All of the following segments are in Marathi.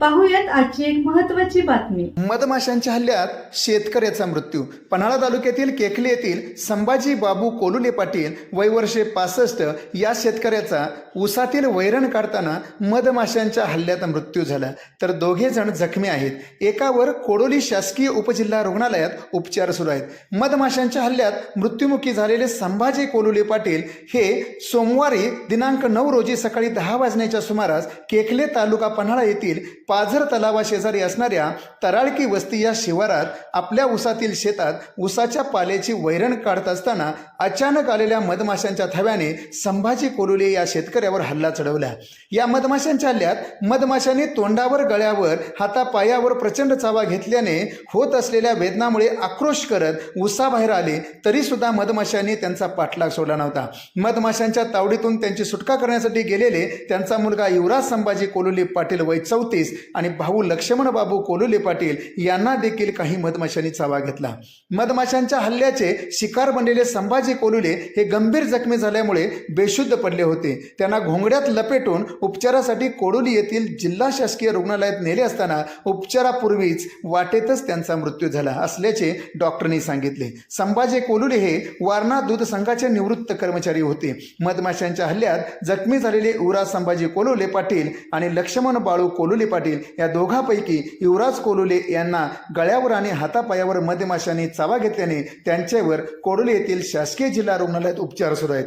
पाहूयात आजची एक महत्वाची बातमी. मधमाशांच्या हल्ल्यात शेतकऱ्याचा मृत्यू. पन्हाळा तालुक्यातील केखले येथील संभाजी बाबू कोलुले पाटील वय वर्षे पासष्ट या शेतकऱ्याचा उसातील वैरण काढताना मधमाशांच्या हल्ल्यात मृत्यू झाला. तर दोघे जण जखमी आहेत. एकावर कोडोली शासकीय उपजिल्हा रुग्णालयात उपचार सुरू आहेत. मधमाशांच्या हल्ल्यात मृत्युमुखी झालेले संभाजी कोलुले पाटील हे सोमवारी दिनांक नऊ रोजी सकाळी दहा वाजण्याच्या सुमारास केखले तालुका पन्हाळा येथील पाझर तलावा शेजारी असणाऱ्या तराळकी वस्ती या शिवारात आपल्या उसातील शेतात उसाच्या पाल्याची वैरण काढत असताना अचानक आलेल्या मधमाशांच्या थव्याने संभाजी कोलुले या शेतकऱ्यावर हल्ला चढवला. या मधमाशांच्या हल्ल्यात मधमाशांनी तोंडावर गळ्यावर हातापायावर प्रचंड चावा घेतल्याने होत असलेल्या वेदनामुळे आक्रोश करत उसाबाहेर आले तरीसुद्धा मधमाशांनी त्यांचा पाठलाग सोडला नव्हता. मधमाशांच्या तावडीतून त्यांची सुटका करण्यासाठी गेलेले त्यांचा मुलगा युवराज संभाजी कोलुले पाटील वय चौतीस आणि भाऊ लक्ष्मण बाबू कोलुले पाटील यांना देखील काही मधमाशांनी चावा घेतला. मधमाशांच्या हल्ल्याचे शिकार बनलेले संभाजी कोलुले हे गंभीर जखमी झाल्यामुळे बेशुद्ध पडले होते. त्यांना घोंगड्यात लपेटून उपचारासाठी कोडोली येथील जिल्हा शासकीय रुग्णालयात नेले असताना उपचारापूर्वीच वाटेतच त्यांचा मृत्यू झाला असल्याचे डॉक्टरांनी सांगितले. संभाजी कोलुले हे वारणा दूध संघाचे निवृत्त कर्मचारी होते. मधमाशांच्या हल्ल्यात जखमी झालेले उरा संभाजी कोलुले पाटील आणि लक्ष्मण बाळू कोलुले पाटील या दोघांपैकी युवराज कोलुले यांना गळ्यावर आणि हातापायावर मधमाशांनी चावा घेतल्याने त्यांच्यावर कोडोली येथील शासकीय जिल्हा रुग्णालयात उपचार सुरू आहेत.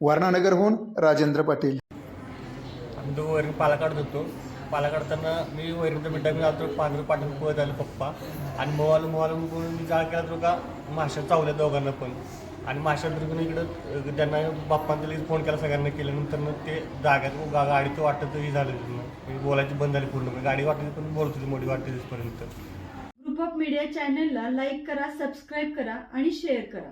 वर्णानगरहून राजेंद्र पाटील. आम्ही दोघं वैरण पाला काढत होतो. पाला काढताना मी वैरणचा मिठा मी आलो पांढरं पाठवून पळत आलो पप्पा. आणि मोवाल मोवाल मी जाळ केला तो का माश्या चावल्या दोघांना पण. आणि माश्या तर इकडं त्यांना बाप्पांना लगेच फोन केला सगळ्यांना केल्यानंतर ते जाग्यात गाडी तर वाटतही झालं तिथनं म्हणजे बोलायची बंद झाली पूर्ण. गाडी वाटली पण बोलत होती मोठी वाटते तिथपर्यंत. ग्रुप ऑफ मीडिया चॅनलला लाईक करा सबस्क्राईब करा आणि शेअर करा.